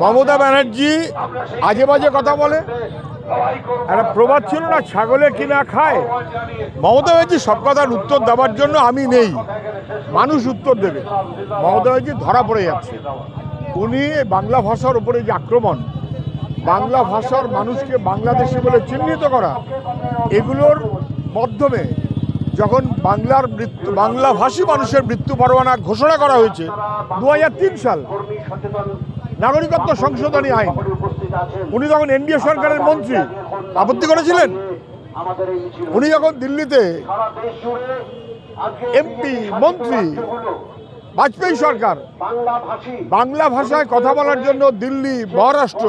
মমতা ব্যানার্জি আজে বাজে কথা বলে। একটা প্রবাদ ছিল না, ছাগলে কিনা খায়? মমতা ব্যানার্জি সব কথার উত্তর দেওয়ার জন্য আমি নেই। মানুষ উত্তর দেবে। মমতা ব্যানার্জি ধরা পড়ে যাচ্ছে। উনি বাংলা ভাষার উপরে যে আক্রমণ, বাংলা ভাষার মানুষকে বাংলাদেশি বলে চিহ্নিত করা, এগুলোর মাধ্যমে যখন বাংলার মৃত্যু, বাংলাভাষী মানুষের মৃত্যু পরোয়ানা ঘোষণা করা হয়েছে দু হাজার তিন সাল নাগরিকত্ব সংশোধনী আইন। উনি তখন এনডিএ সরকারের মন্ত্রী, আপত্তি করেছিলেন? উনি যখন দিল্লিতে এমপি, মন্ত্রী, বাজপেয়ী সরকার, বাংলা ভাষায় কথা বলার জন্য দিল্লি, মহারাষ্ট্র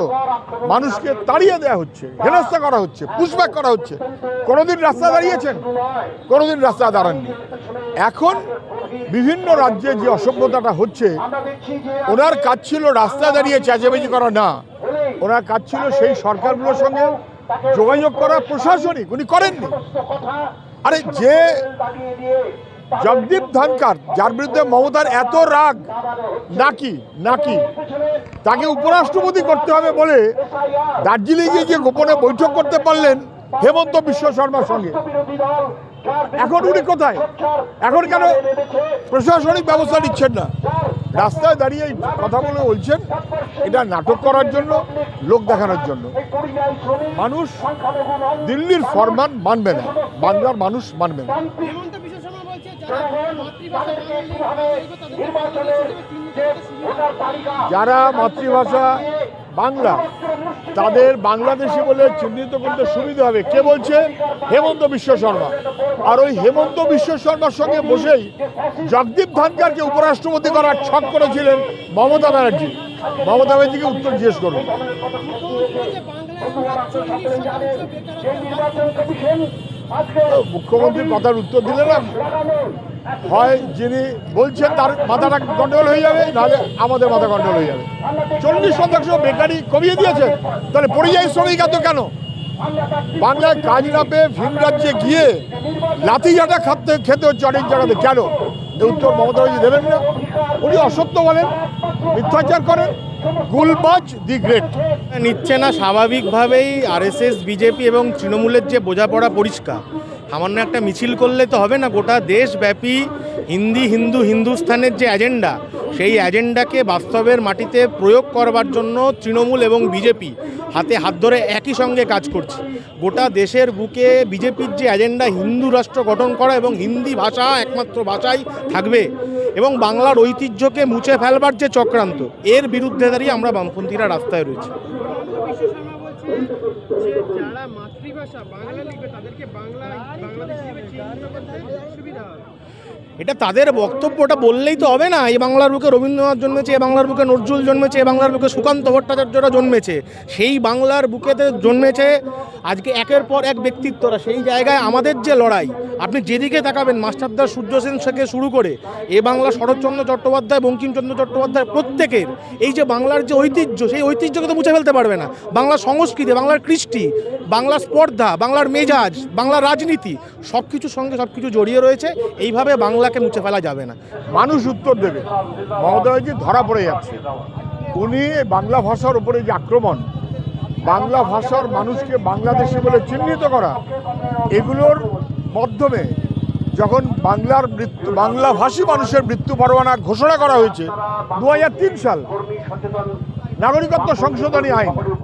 মানুষকে তাড়িয়ে দেওয়া হচ্ছে, হেনস্থা করা হচ্ছে পুশব্যাক করা হচ্ছে। কোনোদিন রাস্তা দাঁড়িয়েছেন? কোনোদিন রাস্তা দাঁড়াননি। এখন বিভিন্ন রাজ্যে যে অসভ্যতাটা হচ্ছে, ওনার কাজ ছিল রাস্তা দাঁড়িয়ে চেঁচামেচি করা, না। ওনার কাজ ছিল সেই সরকারগুলোর সঙ্গে যোগাযোগ করা প্রশাসনিক, উনি করেননি। আরে যে জগদীপ ধনকার, যার বিরুদ্ধে মমতার এত রাগ, নাকি নাকি, তাকে উপরাষ্ট্রপতি করতে হবে বলে দার্জিলিংয়ে গিয়ে গোপনে বৈঠক করতে পারলেন হেমন্ত বিশ্ব শর্মার সঙ্গে। এখন উনি কোথায়? এখন কেন প্রশাসনিক ব্যবস্থা নিচ্ছেন না? রাস্তায় দাঁড়িয়ে কথা বলে বলছেন এটা নাটক করার জন্য লোক দেখানোর জন্য। মানুষ দিল্লির ফরমান মানবে না। বাংলার মানুষ মানবে না। যারা মাতৃভাষা বাংলা তাদের বাংলাদেশি বলে চিহ্নিত করতে সুবিধা হবে। কে বলছে? হেমন্ত বিশ্ব শর্মা। আর ওই হেমন্ত বিশ্ব শর্মার সঙ্গে বসেই জগদীপ ধনকারকে উপরাষ্ট্রপতি করার ছক করেছিলেন মমতা ব্যানার্জি। মমতা ব্যানার্জিকে উত্তর জিজ্ঞেস করুন। মুখ্যমন্ত্রীর কথার উত্তর দিলে না? হয় যিনি বলছেন তার মাথাটা গন্ডগোল হয়ে যাবে, নাহলে আমাদের মাথা গন্ডগোল হয়ে যাবে। চল্লিশ শতাংশ বেকারি কমিয়ে দিয়েছেন। তাহলে পরিযায়ী শ্রমিক এত কেন? বাংলায় কাজ না পেয়ে ভিন রাজ্যে গিয়ে লাঠিঝাটা খাতে খেতে হচ্ছে অনেক জায়গাতে। কেন? উত্তর মমতা দেবেন না। উনি অসত্য বলেন, মিথ্যাচার করেন। গুলবাজ দি গ্রেট। নিচ্ছে না স্বাভাবিকভাবেই আরএসএস, বিজেপি এবং তৃণমূলের যে বোঝাপড়া পরিষ্কার। সামান্য একটা মিছিল করলে তো হবে না, গোটা দেশব্যাপী হিন্দি, হিন্দু, হিন্দুস্থানের যে এজেন্ডা সেই এজেন্ডাকে বাস্তবের মাটিতে প্রয়োগ করবার জন্য তৃণমূল এবং বিজেপি হাতে হাত ধরে একই সঙ্গে কাজ করছে। গোটা দেশের বুকে বিজেপির যে এজেন্ডা হিন্দু রাষ্ট্র গঠন করা এবং হিন্দি ভাষা একমাত্র ভাষাই থাকবে এবং বাংলার ঐতিহ্যকে মুছে ফেলবার যে চক্রান্ত, এর বিরুদ্ধে দাঁড়িয়ে আমরা বামপন্থীরা রাস্তায় রয়েছি। বিশ্ব শর্মা যে যারা মাতৃভাষা বাংলা লিখবে, তাদেরকে বাংলা এটা তাদের বক্তব্যটা বললেই তো হবে না। এই বাংলার বুকে রবীন্দ্রনাথ জন্মেছে, এ বাংলার বুকে নজরুল জন্মেছে, এ বাংলার বুকে সুকান্ত ভট্টাচার্যরা জন্মেছে। সেই বাংলার বুকেতে জন্মেছে, আজকে একের পর এক ব্যক্তিত্বরা। সেই জায়গায় আমাদের যে লড়াই, আপনি যেদিকে তাকাবেন মাস্টারদা সূর্য সেন থেকে শুরু করে, এ বাংলা শরৎচন্দ্র চট্টোপাধ্যায়, বঙ্কিমচন্দ্র চট্টোপাধ্যায় প্রত্যেকের, এই যে বাংলার যে ঐতিহ্য, সেই ঐতিহ্যকে তো মুছে ফেলতে পারবে না। বাংলার সংস্কৃতি, বাংলার কৃষ্টি, বাংলার স্পর্ধা, বাংলার মেজাজ, বাংলার রাজনীতি সব কিছুর সঙ্গে সব কিছু জড়িয়ে রয়েছে। এইভাবে বাংলাকে মুছে ফেলা যাবে না। মানুষ উত্তর দেবে। মমতা ব্যানার্জি ধরা পড়ে যাচ্ছে। উনি বাংলা ভাষার উপরে যে আক্রমণ, বাংলা ভাষার মানুষকে বাংলাদেশি বলে চিহ্নিত করা, এগুলোর মাধ্যমে যখন বাংলার মৃত্যু, বাংলাভাষী মানুষের মৃত্যু পরোয়ানা ঘোষণা করা হয়েছে দু হাজার তিন সাল নাগরিকত্ব সংশোধনী আইন।